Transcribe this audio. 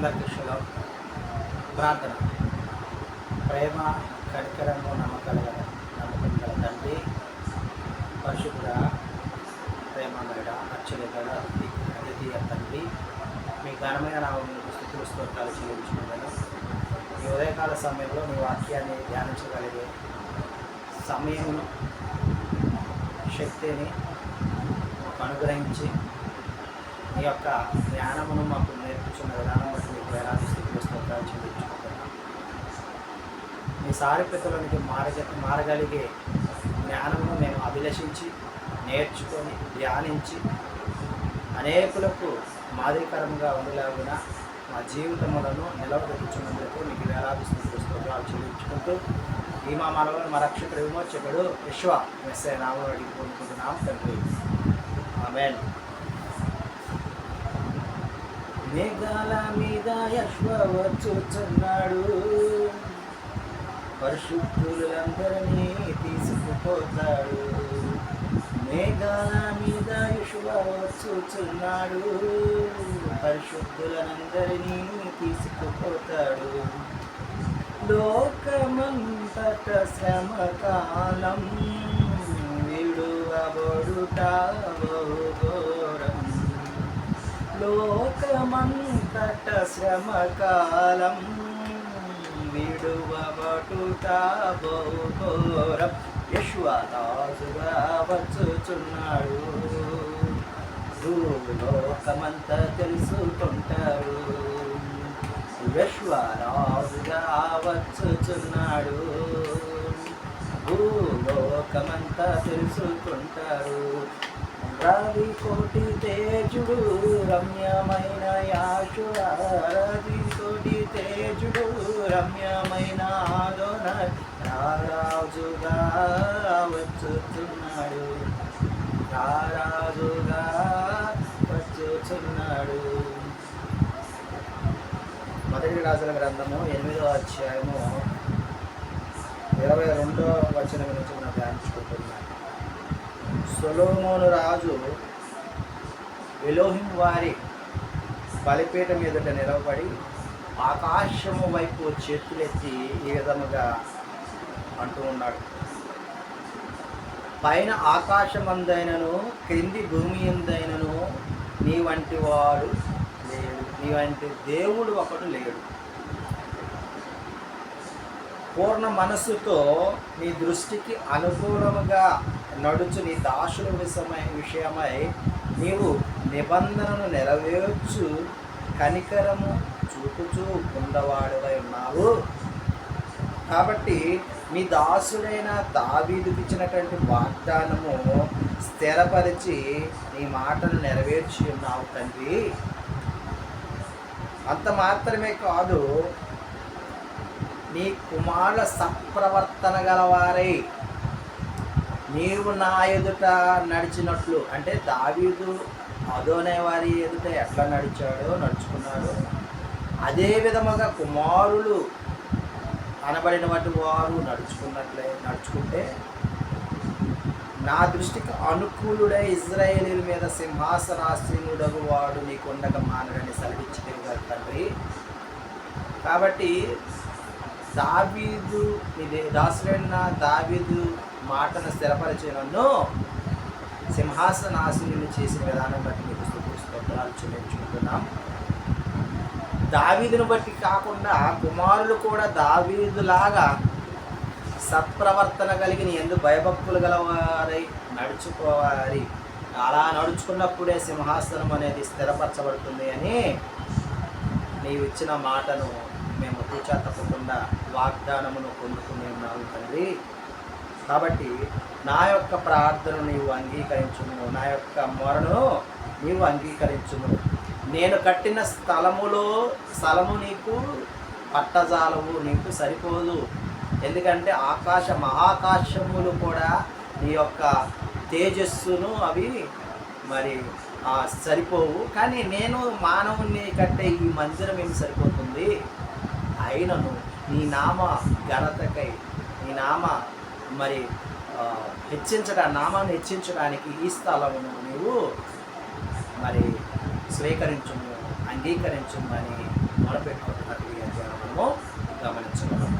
అందరికీ ప్రార్థన ప్రేమ కడికరంలో నమ్మకాలు నమ్మకం గల తండ్రి పరిశుద్ధ ప్రేమ గడ మేడ గడ అతిథియ తండ్రి మీ ఘనమైన నామములకు స్థితులు స్తోత్రాలు చెల్లించుకున్నాను ఈ ఉదయకాల సమయంలో మీ వాక్యాన్ని ధ్యానించగలిగే సమయమును శక్తిని మాకు అనుగ్రహించి మీ యొక్క జ్ఞానమును మాకు నేర్పించిన విధానం బట్టి మీకు స్తోత్రాలు చెల్లించుకుంటున్నాం మీ సారూప్యతలోనికి మారగ మారగలిగే జ్ఞానమును మేము అభిలషించి నేర్చుకొని ధ్యానించి అనేకులకు మాదిరికరంగా ఉండేలాగున మా జీవితములను నిలవబెట్టుచున్నందుకు మీకు వేలాది స్థితిలో స్తోత్రాలు చెల్లించుకుంటూ ఈ మా మనవలను మా రక్షకుడు విమోచకుడు విశ్వ మెస్సే నామం అడిగి పొందుకుంటున్నాం తండ్రి. ఆమెన్. మేఘాల మీద యశ్వ వచ్చుచున్నాడు పరిశుద్ధులందరినీ తీసుకుపోతాడు. మేఘాల మీద యశ్వ వచ్చుచున్నాడు పరిశుద్ధులనందరినీ తీసుకుపోతాడు. లోకమంతట శ్రమ కాలం విడువబడుట లోకమంతట శ్రమకాలం విడువబటుట బహుఘోరం యశ్వరాజుగా వచ్చుచున్నాడు లోకమంతా తెలుసుకుంటాడు. విశ్వరాజుగా వచ్చుచున్నాడు భూలోకమంతా తెలుసుకుంటారు. రావి కోటి తేజుడు రమ్యమైన యాశురా రావి కోటి తేజుడు రమ్యమైన ఆదోన. రారాజుగా వచ్చుతున్నాడు రారాజుగా వచ్చుతున్నాడు మొదటి రాజుల గ్రంథము ఎనిమిదో అధ్యాయము ఇరవై రెండో వచనం నుంచి మనం ధ్యానించుకుంటున్నాం. సొలోమోను రాజు ఎలోహిం వారి బలిపీఠం ఎదుట నిలవబడి ఆకాశము వైపు చేతులెత్తి ఈ విధముగా అంటూ ఉన్నాడు. పైన ఆకాశమందైనను క్రింది భూమి ఎందైనను నీ వంటి వాడు లేడు. నీ వంటి దేవుడు ఒకడు లేడు. పూర్ణ మనస్సుతో నీ దృష్టికి అనుకూలముగా నడుచు నీ దాసుల విషయమై విషయమై నీవు నిబంధనను నెరవేర్చు కనికరము చూపుచూ ఉండవాడువై ఉన్నావు. కాబట్టి నీ దాసుడైన దావీదుకి ఇచ్చినటువంటి వాగ్దానము స్థిరపరిచి నీ మాటను నెరవేర్చి ఉన్నావు తండ్రి. అంత మాత్రమే కాదు నీ కుమారుల సత్ప్రవర్తన గలవారై. నీవు నా ఎదుట నడిచినట్లు. అంటే దావీదు అదోనే వారి ఎదుట ఎట్లా నడిచాడో నడుచుకున్నాడో. అదే విధముగా కుమారులు అనబడినటువంటి వారు నడుచుకున్నట్లే నడుచుకుంటే నా దృష్టికి అనుకూలుడై ఇజ్రాయేలీల మీద సింహాసనాసీనుడగు వాడు నీకుండక మానడని సెలవిచ్చి తండ్రి. కాబట్టి దావీదు ఇది దాసుడైన దావీదు మాటను స్థిరపరిచి సింహాసనాశీనులు చేసిన విధానం బట్టి మీకు స్తోత్రాలు చెల్లించుకుంటున్నాం. దావీదును బట్టి కాకుండా కుమారులు కూడా దావీదులాగా సత్ప్రవర్తన కలిగిన ఎందు భయభక్తులు గలవారై నడుచుకోవాలి. అలా నడుచుకున్నప్పుడే సింహాసనం అనేది స్థిరపరచబడుతుంది అని నీవు ఇచ్చిన మాటను తూచా తప్పకుండా వాగ్దానమును పొందుకుని ఉన్నావు తండ్రి. కాబట్టి నా యొక్క ప్రార్థనను నీవు అంగీకరించుము. నా యొక్క మొరను నీవు అంగీకరించుము. నేను కట్టిన స్థలములో స్థలము నీకు పట్టజాలవు నీకు సరిపోదు. ఎందుకంటే ఆకాశ మహాకాశములు కూడా నీ యొక్క తేజస్సును అవి మరి సరిపోవు. కానీ నేను మానవుని కట్టే ఈ మందిరం ఏమి సరిపోతుంది? అయినను నీ నామ ఘనతకై నీ నామ మరి ఆ, హెచ్చించడా నామాన్ని హెచ్చించడానికి ఈ స్థలమును నీవు మరి స్వీకరించుము అంగీకరించుమని మొదలుపెట్టుకుంటున్నట్టు మనము గమనించగలం